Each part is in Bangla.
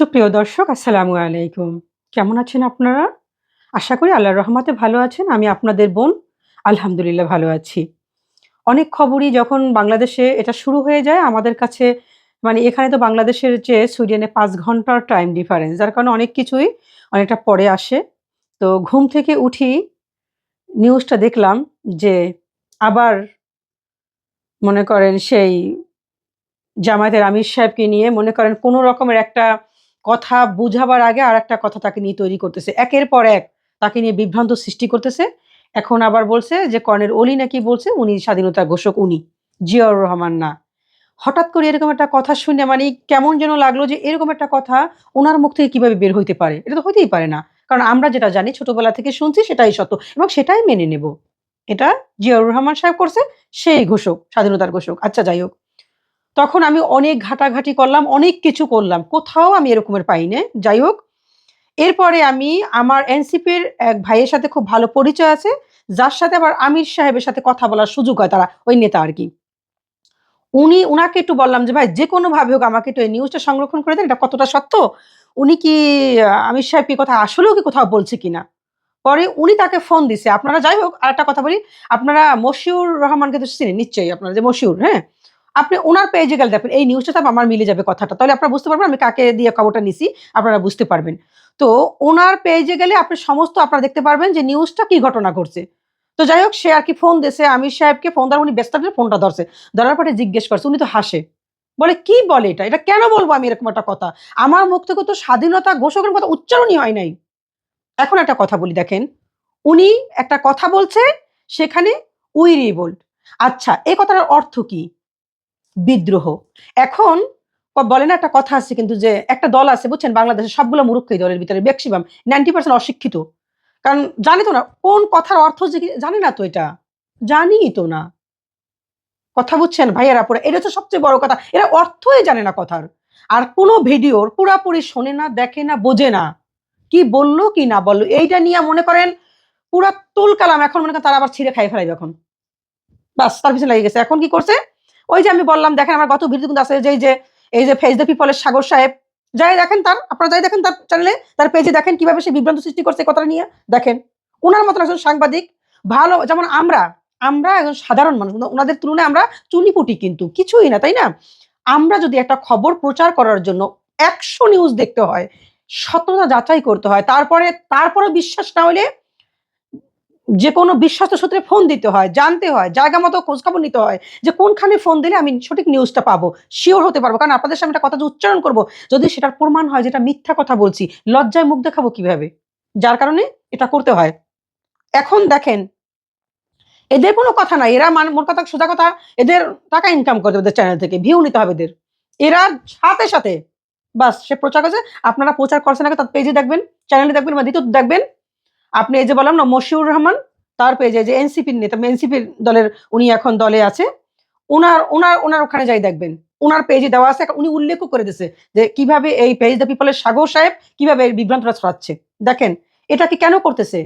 সুপ্রিয় দর্শক, আসসালামু আলাইকুম। কেমন আছেন আপনারা? আশা করি আল্লাহর রহমতে ভালো আছেন। আমি আপনাদের বোন, আলহামদুলিল্লাহ ভালো আছি। অনেক খবরই যখন বাংলাদেশে এটা শুরু হয়ে যায়, আমাদের কাছে মানে এখানে তো বাংলাদেশের যে সুইডেনে পাঁচ ঘণ্টার টাইম ডিফারেন্স যার কারণে অনেক কিছুই অনেকটা পরে আসে। তো ঘুম থেকে উঠি নিউজটা দেখলাম যে আবার মনে করেন সেই জামায়াতের আমির সাহেবকে নিয়ে মনে করেন কোনো রকমের একটা কথা বুঝাবার আগে আর একটা কথা তাকে নিয়ে তৈরি করতেছে। একের পর এক তাকে নিয়ে বিভ্রান্ত সৃষ্টি করতেছে। এখন আবার বলছে যে কর্ণের অলি নাকি বলছে, উনি স্বাধীনতা ঘোষক, উনি। জিয়াউর রহমান না। হঠাৎ করে এরকম একটা কথা শুনে মানে কেমন যেন লাগল যে, এরকম একটা কথা ওনার মুখ থেকে কীভাবে বের হইতে পারে? এটা তো হতেই পারে না। কারণ আমরা যেটা জানি, ছোটবেলা থেকে শুনছি সেটাই সত্য এবং সেটাই মেনে নেব। এটা জিয়াউর রহমান সাহেব করছে, সেই ঘোষক, স্বাধীনতার ঘোষক। আচ্ছা যাই হোক। তখন আমি অনেক ঘাটাঘাটি করলাম, অনেক কিছু করলাম। কোথাও আমি এরকমের পাই না যাই হোক এরপরে আমি আমার এনসিপির এক ভাইয়ের সাথে খুব ভালো পরিচয় আছে, যার সাথে আবার আমির সাহেবের সাথে কথা বলার সুযোগ হয় তারা, ওই নেতা আর কি। উনি, উনাকে একটু বললাম যে, ভাই, যে কোনো ভাবে হোক আমাকে একটু এই নিউজটা সংরক্ষণ করে দেন, এটা কতটা সত্য? উনি কি, আমির সাহেব কি কথা আসলেও কি কোথাও বলছে কিনা পরে উনি তাকে ফোন দিছে। আপনারা যাই হোক আর একটা কথা বলি। আপনারা মশিউর রহমানকে তো চিনেন, নিশ্চয়ই আপনারা যে মশিউর হ্যাঁ? আপনি ওনার পেজে গেলে দেখবেন, এই নিউজটা তো আমার মিলে যাবে কথাটা। তাহলে আপনারা বুঝতে পারবেন আমি কাকে দিয়ে খবরটা নিছি, আপনারা বুঝতে পারবেন। তো ওনার পেজে গেলে আপনি সমস্ত আপনারা দেখতে পারবেন যে নিউজটা কি ঘটনা ঘটছে। তো যাই হোক, সে আর কি ফোন দিছে আমির সাহেবকে ফোন দেওয়ার উনি ব্যস্ত ফোনটা ধরছে। ধরার পরে জিজ্ঞেস করছে, উনি তো হাসে। বলে, কি বলে এটা? এটা কেন বলব আমি এরকম একটা কথা? আমার মুখ থেকে তো স্বাধীনতা ঘোষকের কথা উচ্চারণই হয় নাই। এখন একটা কথা বলি, দেখেন। উনি একটা কথা বলছে, সেখানে উই রিভোল্ট আচ্ছা এই কথাটার অর্থ কি? বিদ্রোহ। এখন বলে না, একটা কথা আছে কিন্তু যে, একটা দল আছে, বুঝছেন? বাংলাদেশে সবগুলো এই দলের ভিতরে ম্যাক্সিমাম নাইনটি পার্সেন্ট অশিক্ষিত। কারণ জানি তো না, কোন কথার অর্থ যে জানি না তো এটা। জানি তো না। কথা বুঝছেন ভাইয়েরা পরে? এটা হচ্ছে সবচেয়ে বড় কথা। এরা অর্থই জানে না কথার। আর কোনো ভিডিওর পুরাপুরি শোনে না, দেখে না, বোঝে না। কি বলল, কি না বলল, এইটা নিয়ে মনে করেন পুরা তুল কালাম এখন মনে করেন তারা আবার ছিঁড়ে খাই ফেলাইবে এখন। বাস, তার পিছনে লেগে গেছে। এখন কি করছে? ওই যে আমি বললাম, দেখেন আমার গত ভিডিও কিন্তু আছে, যে যে, এই যে ফেস দ্য পিপলের সাগর সাহেব। যাই দেখেন তার, আপনারা যাই দেখেন তার চ্যানেলে তার পেজে দেখেন কীভাবে সে বিভ্রান্ত সৃষ্টি করছে কথাটা নিয়ে। দেখেন ওনার মতন একজন সাংবাদিক, ভালো, যেমন আমরা আমরা একজন সাধারণ মানুষ ওনাদের তুলনায় আমরা চুনিপুটি কিন্তু, কিছুই না, তাই না? আমরা যদি একটা খবর প্রচার করার জন্য একশো নিউজ দেখতে হয় সততা যাচাই করতে হয়, তারপরে তারপরে বিশ্বাস না হলে যে কোনো বিশ্বস্ত সূত্রে ফোন দিতে হয়, জানতে হয়, জায়গা মতো খোঁজখবর নিতে হয় যে কোনখানে ফোন দিলে আমি সঠিক নিউজটা পাবো। শিওর হতে পারব, কারণ আপনাদের সামনে কথা উচ্চারণ করব, যদি সেটার প্রমাণ হয় যেটা মিথ্যা কথা বলছি, লজ্জায় মুখ দেখাবো কীভাবে? যার কারণে এটা করতে হয়। এখন দেখেন, এদের কোনো কথা নাই এরা মান মোর কথা, সোজা কথা, এদের টাকা ইনকাম করতে হবে চ্যানেল থেকে ভিউ নিতে হবে এদের। এরা সাথে সাথে, বাস, সে প্রচার করছে, আপনারা প্রচার করছেন আগে, তার পেজে দেখবেন চ্যানেলে দেখবেন বা দ্বিতীয় দেখবেন আপনি এই যে বললাম না, মশিউর রহমান, তার পেজে যে এনসিপির নেতা এনসিপির দলের উনি এখন দলে আছে ওনার ওনার ওনার ওখানে যাই দেখবেন। ওনার পেজে দেওয়া আছে উনি উল্লেখও করে দিয়েছে যে কীভাবে এই পেজ দ্য পিপলের সাগর সাহেব কীভাবে এই বিভ্রান্তটা ছড়াচ্ছে দেখেন, এটা কি কেন করতেছে?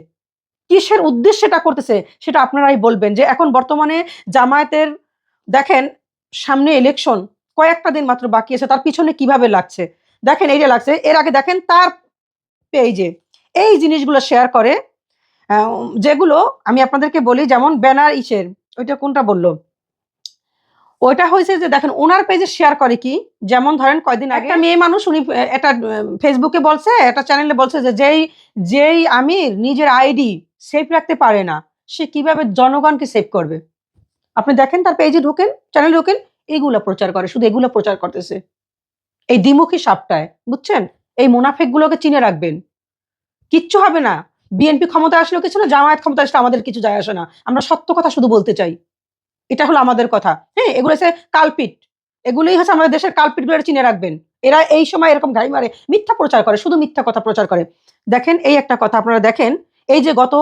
কিসের উদ্দেশ্যে এটা করতেছে? সেটা আপনারাই বলবেন যে এখন বর্তমানে জামায়াতের, দেখেন, সামনে ইলেকশন কয়েকটা দিন মাত্র বাকি আছে, তার পিছনে কীভাবে লাগছে? দেখেন এইটা লাগছে, এর আগে দেখেন, তার পেজে এই জিনিসগুলো শেয়ার করে যেগুলো আমি আপনাদেরকে বলি, যেমন ব্যানার ইসের, ওইটা কোনটা বলল? ওইটা হয়েছে যে দেখেন, ওনার পেজে শেয়ার করে কি? যেমন ধরেন কয়দিন আগে একটা মেয়ে মানুষ, উনি একটা ফেসবুকে বলছে, একটা চ্যানেলে বলছে যে যেই যেই আমির নিজের আইডি সেভ রাখতে পারে না, সে কীভাবে জনগণকে সেভ করবে? আপনি দেখেন তার পেজে ঢোকেন চ্যানেলে ঢোকেন, এগুলো প্রচার করে, শুধু এগুলো প্রচার করতেছে। এই দ্বিমুখী সাপটায়, বুঝছেন? এই মুনাফেক গুলোকে চিনে রাখবেন। কিচ্ছু হবে না। বিএনপি ক্ষমতা আসলেও কিছু না, জামায়াত ক্ষমতা আসলে আমাদের কিছু যায় আসে না। আমরা সত্য কথা শুধু বলতে চাই। এটা হলো আমাদের কথা। হ্যাঁ এগুলো হচ্ছে কালপিট। এগুলোই হচ্ছে আমাদের দেশের কালপিটগুলো চিনে রাখবেন। এরা এই সময় এরকম গাড়ি মারে, মিথ্যা প্রচার করে, শুধু মিথ্যা কথা প্রচার করে। দেখেন, এই একটা কথা আপনারা দেখেন, এই যে গত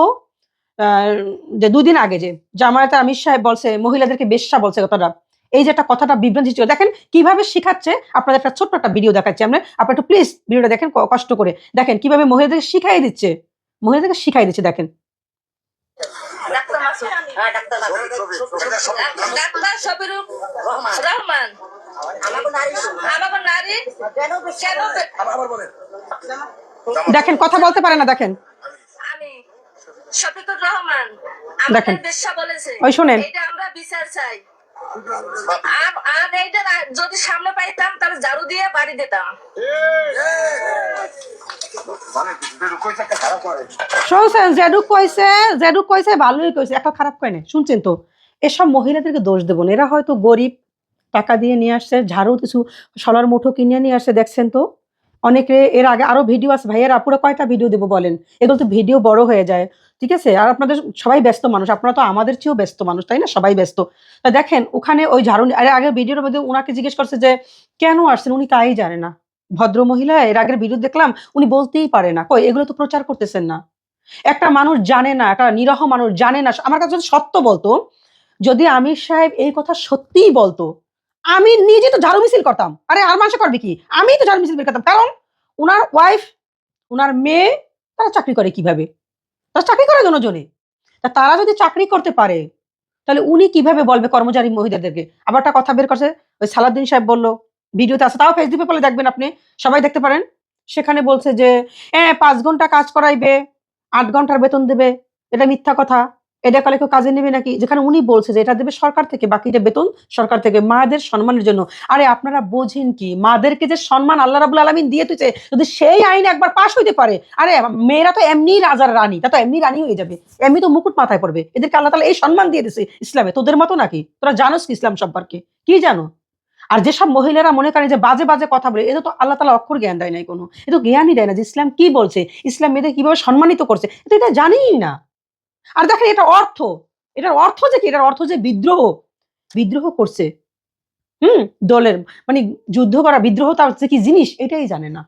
যে দুদিন আগে যে জামায়াতে আমির সাহেব বলছে, মহিলাদেরকে বেশ্যা বলছে কথাটা এই যে একটা কথাটা বিভ্রান্তি ছিল দেখেন কীভাবে শিখাচ্ছে আপনাদের একটা ছোট্ট একটা ভিডিও দেখাচ্ছি আমরা। আপনারা একটু প্লিজ ভিডিওটা দেখেন কষ্ট করে। দেখেন কীভাবে মহিলাদেরকে শিখাই দিচ্ছে। মহিলাদেরকে শিখাই দিচ্ছে দেখেন। ডাক্তার শফিরুর রহমান দেখেন কথা বলতে পারে না দেখেন। দেখেন। ওই শোনেন। এটা আমরা বিচার চাই। আর আর এইটা যদি সামনে পাইতাম, তাহলে ঝাড়ু দিয়ে বাড়ি দিতাম। শুনছেন জেডুক কইছে জেডুক কইছে, ভালোই কইছে, একটা খারাপ কয় না শুনছেন তো, এসব মহিলাদেরকে দোষ দেবো না। এরা হয়তো গরিব, টাকা দিয়ে নিয়ে আসছে, ঝাড়ু কিছু সলার মুঠো কিনে নিয়ে আসছে, দেখছেন তো? অনেকে এর আগে আরও ভিডিও আছে, ভাইয়ের আপুরা কয়টা ভিডিও দেবো বলেন? এগুলো তো ভিডিও বড় হয়ে যায়। ঠিক আছে? আর আপনাদের সবাই ব্যস্ত মানুষ, আপনারা তো আমাদের চেয়েও ব্যস্ত মানুষ, তাই না? সবাই ব্যস্ত। তা দেখেন, ওখানে ওই ঝাড়ু আরে আগের ভিডিওর মধ্যে ওনাকে জিজ্ঞেস করছে যে, কেন আসছেন? উনি তাই জানে না? ভদ্র মহিলা, এর আগের ভিডিও দেখলাম, উনি বলতেই পারে না। কই, এগুলো তো প্রচার করতেছেন না। একটা মানুষ জানে না, একটা নিরহ মানুষ জানে না। আমার কাছে যদি সত্য বলতো, যদি আমির সাহেব এই কথা সত্যিই বলতো আমি নিজে তো ঝাড়ু মিছিল করতাম। আরে, আর মানুষ করবে কি? আমি তো ঝাড়ু মিছিল বের করতাম। কারণ ওনার ওয়াইফ ওনার মেয়ে, তারা চাকরি করে কীভাবে? তারা চাকরি করে জনজনে তা তারা যদি চাকরি করতে পারে, তাহলে উনি কীভাবে বলবে কর্মচারী মহিলাদেরকে? আবার একটা কথা বের করছে, ওই সালাদ্দিন সাহেব বলল, ভিডিওতে আছে, তাও ফেসবুকে বলে দেখবেন আপনি, সবাই দেখতে পারেন। সেখানে বলছে যে হ্যাঁ পাঁচ ঘণ্টা কাজ করাইবে, আট ঘণ্টার বেতন দেবে। এটা মিথ্যা কথা। এটা কালে কেউ কাজে নেবে নাকি? যেখানে উনি বলছে যে এটা দেবে সরকার থেকে, বাকিটা বেতন সরকার থেকে মাদের সম্মানের জন্য। আরে আপনারা বোঝেন কি? মাদেরকে যে সম্মান আল্লাহ রাবুল আলমিন দিয়ে তুইছে যদি সেই আইন একবার পাশ হইতে পারে, আরে মেয়েরা তো এমনি রাজার রানী, তা তো এমনি রানী হয়ে যাবে। এমনি তো মুকুট মাথায় পড়বে। এদেরকে আল্লাহ তালা এই সম্মান দিয়ে দিছে ইসলামে। তোদের মতো নাকি? তোরা জানোস কি ইসলাম সম্পর্কে? কি জানো? আর যেসব মহিলারা মনে করে যে বাজে বাজে কথা বলে এটা তো আল্লাহ তালা অক্ষর জ্ঞান দেয় নাই কোনো। এ তো জ্ঞানই দেয় না যে ইসলাম কি বলছে? ইসলাম মেয়েদের কীভাবে সম্মানিত করছে? এটা জানিই না। আর দেখেন এটা অর্থ, এটার অর্থ যে কি? এটার অর্থ যে বিদ্রোহ বিদ্রোহ করছে। হুম? দলের মানে যুদ্ধ করা, বিদ্রোহ তার যে কি জিনিস? এটাই জানে না।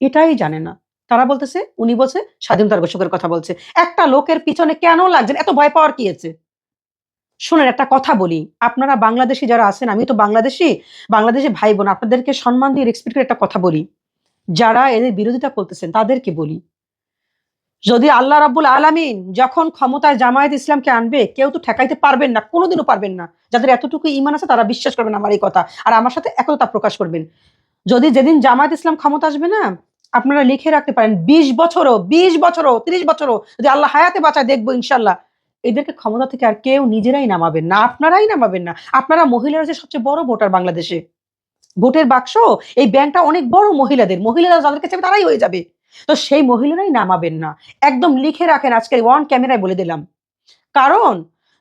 এটাই জানে না। তারা বলতেছে, উনি বলছে স্বাধীনতার ঘোষকের কথা বলছে। একটা লোকের পিছনে কেন লাগছেন? এত ভয় পাওয়ার কি আছে? শুনেন, একটা কথা বলি। আপনারা বাংলাদেশি যারা আছেন আমি তো বাংলাদেশি বাংলাদেশি ভাই বোন আপনাদেরকে সম্মান দিয়ে রেসপেক্ট করে একটা কথা বলি। যারা এদের বিরোধিতা করতেছেন, তাদেরকে বলি। যদি আল্লাহ রাব্বুল আলামিন যখন ক্ষমতায় জামায়াত ইসলামকে আনবে, কেউ তো ঠেকাইতে পারবেন না, কোনোদিনও পারবেন না। যাদের এতটুকু ইমান আছে, তারা বিশ্বাস করবেন আমার এই কথা। আর আমার সাথে একতা প্রকাশ করবেন। যদি যেদিন জামায়াত ইসলাম ক্ষমতা আসবে না, আপনারা লিখে রাখতে পারেন, বিশ বছরও বিশ বছরও, তিরিশ বছরও, যদি আল্লাহ হায়াতে বাঁচায়, দেখব ইনশাল্লাহ এদেরকে ক্ষমতা থেকে আর কেউ নিজেরাই নামাবেন না, আপনারাই নামাবেন না। আপনারা মহিলারা যে সবচেয়ে বড় ভোটার বাংলাদেশে। ভোটের বাক্স, এই ব্যাংকটা অনেক বড় মহিলাদের। মহিলারা যাদেরকে চাইবে, তারাই হয়ে যাবে। তো সেই মহিলারাই নামাবেন না। একদম লিখে রাখেন আজকের ওয়ান ক্যামেরায় বলে দিলাম। কারণ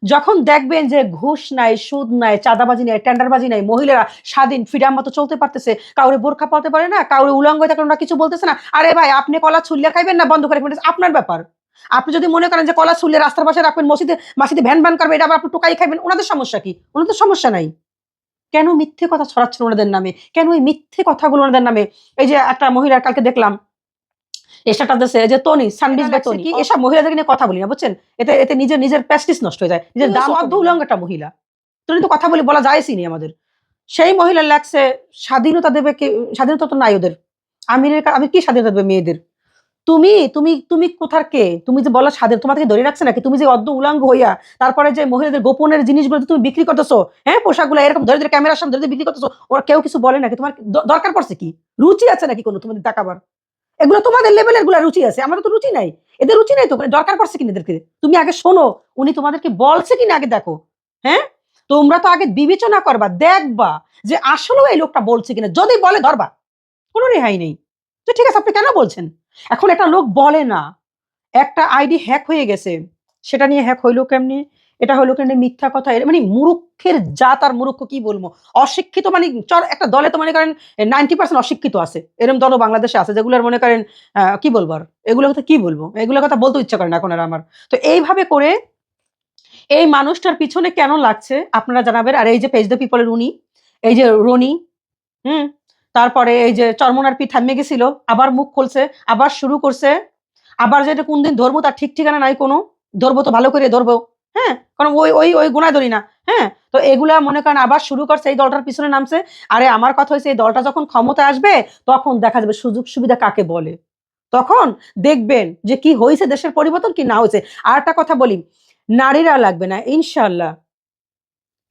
যখন দেখবেন যে ঘুষ নাই, সুদ নাই, চাঁদাবাজি নাই, টেন্ডারবাজি নাই, মহিলারা স্বাধীন ফ্রিডাম মতো চলতে পারতেছে, কাউরে বোরখা পাতে পারে না, কাউরে উলঙ্গ থাকে ওরা কিছু বলতেছে না, আরে ভাই, আপনি কলা ছুল্লে খাইবেন না? বন্ধ করে আপনার ব্যাপার। আপনি যদি মনে করেন যে কলা ছুল্লে রাস্তার পাশে রাখবেন, মসজিদে, মাসিদে ভ্যান ভ্যান করবে এটা আবার আপনি টোকাই খাইবেন, ওনাদের সমস্যা কি? ওনাদের সমস্যা নাই। কেন মিথ্যে কথা ছড়াচ্ছেন ওনাদের নামে? কেন এই মিথ্যে কথাগুলো ওনাদের নামে? এই যে একটা মহিলার, কালকে দেখলাম এসাটা দেশে যে তনি সানবিজ বা তনি এসব মহিলাদেরকে নিয়ে কথা বলি না বুঝছেন? এতে এতে নিজের নিজের প্যাস্টিস নষ্ট হয়ে যায়। নিজের দাম অর্ধ উলঙ্গ একটা মহিলা। তুমি তো কথা বলি বলা নি আমাদের। সেই মহিলা লাগছে স্বাধীনতা দেবে কে স্বাধীনতা তো নাই ওদের। আমি কি স্বাধীনতা দেবে মেয়েদের? তুমি তুমি তুমি কোথার কে? তুমি যে বলা স্বাধীন তোমার থেকে ধরে রাখছে নাকি? তুমি যে অর্ধ উলাঙ্গ হইয়া তারপরে যে মহিলাদের গোপনের জিনিসগুলো তুমি বিক্রি করতেছো হ্যাঁ পোশাকগুলো এরকম ধরে ধরে ক্যামেরার সামনে ধরে বিক্রি করতেছো ওরা কেউ কিছু বলে নাকি? তোমার দরকার পড়ছে কি? রুচি আছে নাকি কোনো তোমাদের তাকাবার এগুলো তোমাদের লেভেলেরগুলা রুচি আছে, আমাদের তো রুচি নাই। এদের রুচি নাই তো মানে দরকার পড়ছে কিনা এদেরকে? তুমি আগে শোনো, উনি তোমাদেরকে বলছে কিনা আগে দেখো হ্যাঁ? তোমরা তো আগে বিবেচনা করবা, দেখবা যে আসলেও এই লোকটা বলছে কিনা। যদি বলে ধরবা, কোনো রেহাই নেই। তো ঠিক আছে, আপনি কেন বলছেন? এখন একটা লোক বলে না, একটা আইডি হ্যাক হয়ে গেছে, সেটা নিয়ে হ্যাক হইল কেমনি? এটা হলো কিন্তু মিথ্যা কথা। মানে মুরুক্ষের জাত আর মুরুক্ষ কি বলব? অশিক্ষিত মানে চর, একটা দলে তো মনে করেন নাইনটি পার্সেন্ট অশিক্ষিত আছে। এরকম দলও বাংলাদেশে আছে যেগুলোর মনে করেন কি বলব আর? এগুলো কথা কি বলব? এগুলো কথা বলতে ইচ্ছা করে না এখন আর আমার। তো এইভাবে করে এই মানুষটার পিছনে কেন লাগছে আপনারা জানাবেন। আর এই যে পেজ দ্য পিপলের উনি, এই যে রনি, হুম, তারপরে এই যে চরমনার পি থামে গেছিল, আবার মুখ খুলছে, আবার শুরু করছে, আবার যেটা কোন দিন ধরবো তার ঠিক ঠিকানা নাই কোনো, ধরবো তো ভালো করে ধরবো। হ্যাঁ? কারণ ওই ওই ওই গুণায় ধরি না। হ্যাঁ? তো এগুলা মনে করেন আবার শুরু করছে এই দলটার পিছনে নামছে। আরে আমার কথা হয়েছে, এই দলটা যখন ক্ষমতায় আসবে, তখন দেখা যাবে সুযোগ সুবিধা কাকে বলে। তখন দেখবেন যে কি হয়েছে, দেশের পরিবর্তন কি না হয়েছে। আর একটা কথা বলি, নারীরা লাগবে না ইনশাল্লাহ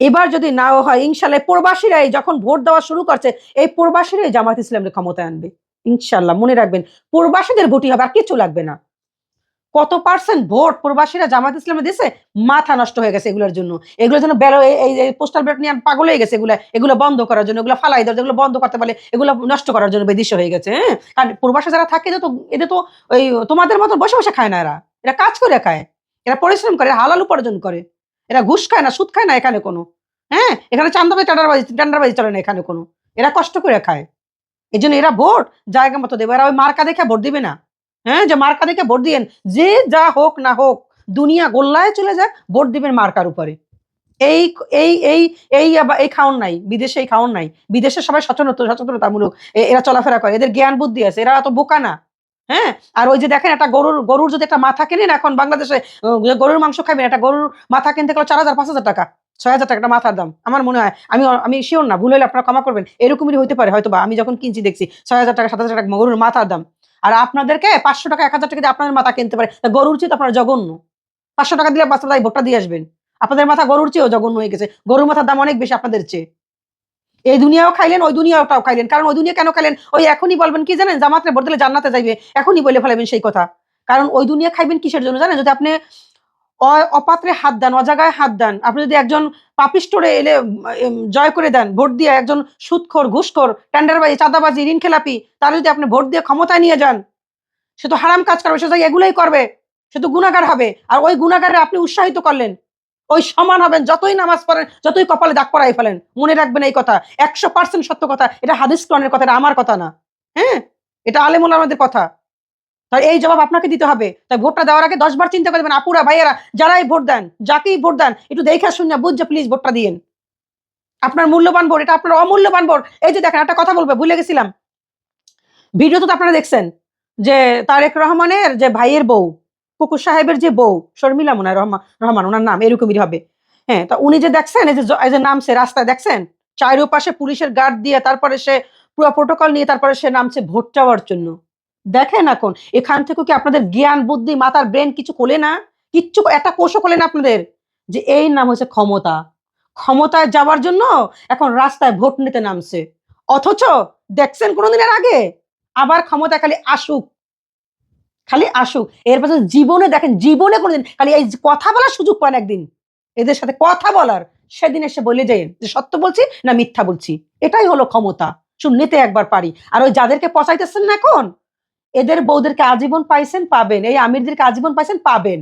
এবার যদি নাও হয় ইনশাল্লাহ প্রবাসীরাই যখন ভোট দেওয়া শুরু করছে, এই প্রবাসীরাই জামাত ইসলামের ক্ষমতায় আনবে। ইনশাল্লাহ মনে রাখবেন, প্রবাসীদের ভোটই হবে, আর কিছু লাগবে না। কত পার্সেন্ট ভোট প্রবাসীরা জামাত ইসলামে দিছে? মাথা নষ্ট হয়ে গেছে এগুলোর জন্য। এগুলোর জন্য বেরো এই পোস্টাল ব্যালট নিয়ে পাগল হয়ে গেছে এগুলো এগুলো বন্ধ করার জন্য, এগুলো ফালাই দেওয়ার এগুলো বন্ধ করতে পারলে এগুলো নষ্ট করার জন্য বেদিশ হয়ে গেছে হ্যাঁ? কারণ প্রবাসে যারা থাকে তো এদের তো ওই তোমাদের মতো বসে বসে খায় না এরা। এরা কাজ করে খায়। এরা পরিশ্রম করে হালাল উপার্জন করে। এরা ঘুষ খায় না, সুদ খায় না এখানে কোনো। হ্যাঁ? এখানে চান্দাবাজি, টান্ডারবাজি টান্ডারবাজি চলে না এখানে কোনো। এরা কষ্ট করে খায়। এই জন্য এরা ভোট জায়গা মতো দেবে। এরা ওই মার্কা দেখে ভোট দিবে না। হ্যাঁ যে মার্কা দেখে ভোট দিয়েন। যে যা হোক না হোক, দুনিয়া গোল্লায় চলে যাক ভোট দিবেন মার্কার উপরে। এই এই এই এই এই খাওন নাই, বিদেশে এই খাওন নাই। বিদেশে সবাই সচেতন, সচেতনতামূলক এরা চলাফেরা করে। এদের জ্ঞান বুদ্ধি আছে, এরা তো বোকা না। হ্যাঁ আর ওই যে দেখেন একটা গরুর গরুর যদি একটা মাথা কেনেন এখন বাংলাদেশে গরুর মাংস খাবেন একটা গরুর মাথা কিনতে গেলে চার হাজার, পাঁচ হাজার টাকা। ছয় হাজার টাকা মাথার দাম। আমার মনে হয়, আমি আমি শিওর না, ভুল হলে আপনারা ক্ষমা করবেন, এরকমই হইতে পারে হয়তো বা আমি যখন কিনছি দেখছি, ছয় হাজার টাকা, সাত হাজার টাকা গরুর মাথার দাম। আর আপনাদেরকে পাঁচশো টাকা, এক হাজার টাকা আপনাদের মাথা কিনতে পারে। গরুর চেয়ে তো আপনারা জঘন্য। পাঁচশো টাকা দিলে বাচ্চা তাই ভোটটা দিয়ে আসবেন। আপনাদের মাথা গরুর চেয়েও জঘন্য হয়ে গেছে। গরুর মাথার দাম অনেক বেশি আপনাদের চেয়ে। এই দুনিয়াও খাইলেন, ওই দুনিয়াটাও খাইলেন। কারণ ওই দুনিয়া কেন খাইলেন? ওই এখনই বলবেন, কি জানেন? জামাতে ভোট দিলে জান্নাতে যাইবে। এখনই বলে ফেলাবেন সেই কথা। কারণ ওই দুনিয়া খাইবেন কিসের জন্য? জানেন, যদি আপনি অপাত্রে হাত দেন, অজাগায় হাত দেন। আপনি যদি একজন পাপিস্টোরে এলে জয় করে দেন, ভোট দিয়ে একজন সুদখোর ঘুষখোর, টেন্ডারবাজি, চাঁদাবাজি, ঋণ খেলাপি, তার যদি আপনি ভোট দিয়ে ক্ষমতায় নিয়ে যান, সে তো হারাম কাজ করবে, সে তো এগুলোই করবে, সে তো গুণাগার হবে। আর ওই গুণাগারে আপনি উৎসাহিত করলেন, ওই সমান হবেন, যতই নামাজ পড়েন, যতই কপালে দাগ পড়াই ফেলেন, মনে রাখবেন এই কথা, একশো পার্সেন্ট সত্য কথা, এটা হাদিস কোরআনের কথা, এটা আমার কথা না। হ্যাঁ? এটা আলেমুল আমাদের কথা। তাই এই জবাব আপনাকে দিতে হবে। তাই ভোটটা দেওয়ার আগে দশ বার চিন্তা করবেন, আপুরা, ভাইয়েরা, যারাই ভোট দেন, যাকেই ভোট দেন, একটু দেখে শুনে বুঝছে প্লিজ ভোটটা দিয়েন। আপনার মূল্যবান ভোট, এটা আপনার অমূল্যবান ভোট। এই যে দেখেন, একটা কথা বলবে, ভুলে গেছিলাম। ভিডিও তো আপনারা দেখছেন, যে তারেক রহমানের যে ভাইয়ের বউ, কুকুর সাহেবের যে বউ, শর্মিলা মনে রহমান রহমান, ওনার নাম এরকমই হবে। হ্যাঁ তা উনি যে দেখছেন, এই যে জ- এই যে নামছে রাস্তায় দেখছেন, চারিপাশে পুলিশের গার্ড দিয়ে তারপরে সে পুরো প্রোটোকল নিয়ে তারপরে সে নামছে ভোট চাওয়ার জন্য। দেখেন এখন, এখান থেকে কি আপনাদের জ্ঞান, বুদ্ধি, মাথার ব্রেন কিছু খোলে না? কিচ্ছু একটা কোষও খোলে না আপনাদের? যে এই নাম হচ্ছে ক্ষমতা। ক্ষমতায় যাওয়ার জন্য এখন রাস্তায় ভোট নিতে নামছে। অথচ দেখছেন কোনোদিনের আগে? আবার ক্ষমতা খালি আসুক। খালি আসুক। এরপর জীবনে দেখেন, জীবনে কোনোদিন খালি এই কথা বলার সুযোগ পান একদিন। এদের সাথে কথা বলার। সেদিন এসে বলে যাই যে সত্য বলছি না মিথ্যা বলছি। এটাই হলো ক্ষমতা। শুন নিতে একবার পারি। আর ওই যাদেরকে পচাইতেছেন না এখন? এদের বউদেরকে আজীবন পাইছেন, পাবেন। এই আমিরদেরকে আজীবন পাইছেন, পাবেন।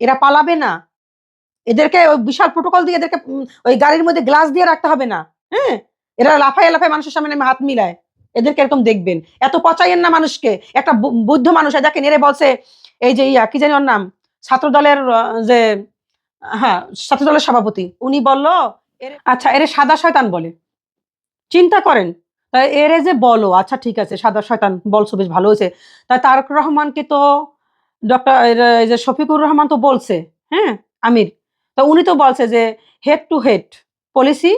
এরা পালাবে না। এদেরকে ওই বিশাল প্রোটোকল দিয়ে এদেরকে ওই গাড়ির মধ্যে গ্লাস দিয়ে রাখতে হবে না। হ্যাঁ? এরা লাফায় লাফায় মানুষের সামনে হাত মিলায়। এদেরকে এরকম দেখবেন। এত পচাইয়েন না মানুষকে। একটা বুদ্ধ মানুষ যাকে নেড়ে বলছে, এই যে ইয়া, কি জানি ওর নাম? ছাত্র দলের যে হ্যাঁ ছাত্র দলের সভাপতি। উনি বলল আচ্ছা এর সাদা শয়তান বলে। চিন্তা করেন এরে যে বলো আচ্ছা ঠিক আছে, সাদা শয়তান, বলছো, বেশ ভালো হয়েছে। তাই তারক রহমানকে তো ডক্টর এই যে শফিকুর রহমান তো বলছে হ্যাঁ আমির। তা উনি তো বলছে যে হেড টু হেড পলিসি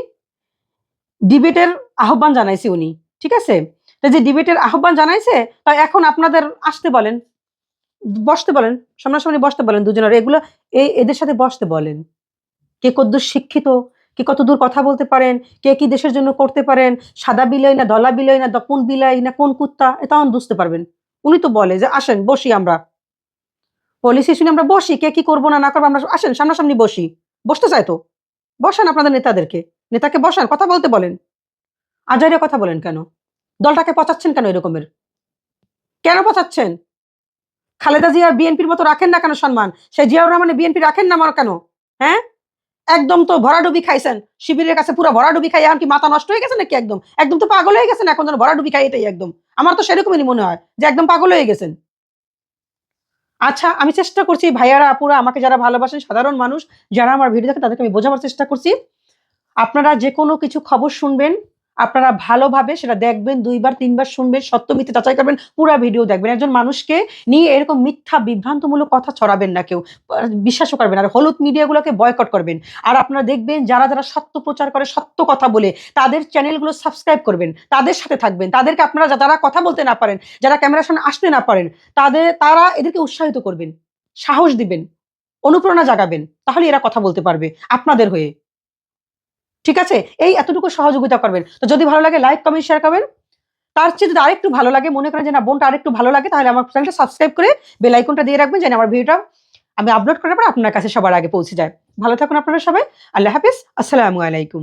ডিবেটের আহ্বান জানাইছে উনি, ঠিক আছে? তো যে ডিবেটের আহ্বান জানাইছে, তা এখন আপনাদের আসতে বলেন, বসতে বলেন, সামনাসামনি বসতে বলেন দুজনের, এগুলো, এই, এদের সাথে বসতে বলেন। কে কতদূর শিক্ষিত কে কতদূর কথা বলতে পারেন, কে কি দেশের জন্য করতে পারেন, সাদা বিলাই না দলা বিলাই না কোন বিলাই না কোন কুত্তা, এ তখন বুঝতে পারবেন। উনি তো বলে যে, আসেন, বসি আমরা। পলিসি শুনে আমরা বসি, কে কি করব না না করব, আমরা আসেন, সামনাসামনি বসি। বসতে চাই তো। বসান আপনাদের নেতাদেরকে। নেতাকে বসান, কথা বলতে বলেন। আজারে কথা বলেন কেন? দলটাকে পচাচ্ছেন কেন এরকমের? কেন পচাচ্ছেন? খালেদা জিয়া বিএনপির মতো রাখেন না কেন সম্মান? সে জিয়াউর রহমানে বিএনপি রাখেন না আমার কেন? হ্যাঁ? একদম তো ভরাডুবি খাইছেন। শিবিরের কাছে পুরো ভরাডুবি খাই এখন কি মাথা নষ্ট হয়ে গেছে নাকি একদম? একদম তো পাগল হয়ে গেছেন এখন যেন ভরাডুবি খাই এটাই একদম। আমার তো সেরকমই মনে হয় যে একদম পাগল হয়ে গেছেন। আচ্ছা আমি চেষ্টা করছি ভাইয়ারা, আপুরা, আমাকে যারা ভালোবাসেন, সাধারণ মানুষ, যারা আমার ভিডিও দেখেন, তাদেরকে আমি বোঝাবার চেষ্টা করছি। আপনারা যে কোনো কিছু খবর শুনবেন আপনারা ভালোভাবে সেটা দেখবেন, দুইবার, তিনবার শুনবেন সত্য মিথ্যে যাচাই করবেন, পুরো ভিডিও দেখবেন। একজন মানুষকে নিয়ে এরকম মিথ্যা, বিভ্রান্তমূলক কথা ছড়াবেন না কেউ। বিশ্বাসও করবেন আর হলুদ মিডিয়াগুলোকে বয়কট করবেন। আর আপনারা দেখবেন, যারা যারা সত্য প্রচার করে, সত্য কথা বলে, তাদের চ্যানেলগুলো সাবস্ক্রাইব করবেন। তাদের সাথে থাকবেন। তাদেরকে আপনারা যারা কথা বলতে না পারেন, যারা ক্যামেরার সামনে আসতে না পারেন, তাদের, তারা এদেরকে উৎসাহিত করবেন, সাহস দিবেন, অনুপ্রেরণা জাগাবেন। তাহলে এরা কথা বলতে পারবে, আপনাদের হয়ে। ঠিক আছে? এই এতটুকু সহযোগিতা করবেন। তো যদি ভালো লাগে লাইক কমেন্ট শেয়ার করবেন। তার চেয়ে যদি আরেকটু ভালো লাগে, মনে করেন যে না, বোনটা আরেকটু ভালো লাগে, তাহলে আমার চ্যানেলটা সাবস্ক্রাইব করে বেল আইকনটা দিয়ে রাখবেন, যেন আমার ভিডিওটা আমি আপলোড করার পর আপনার কাছে সবার আগে পৌঁছে যায়। ভালো থাকুন আপনারা সবাই। আল্লাহ হাফিজ। আসসালামু আলাইকুম।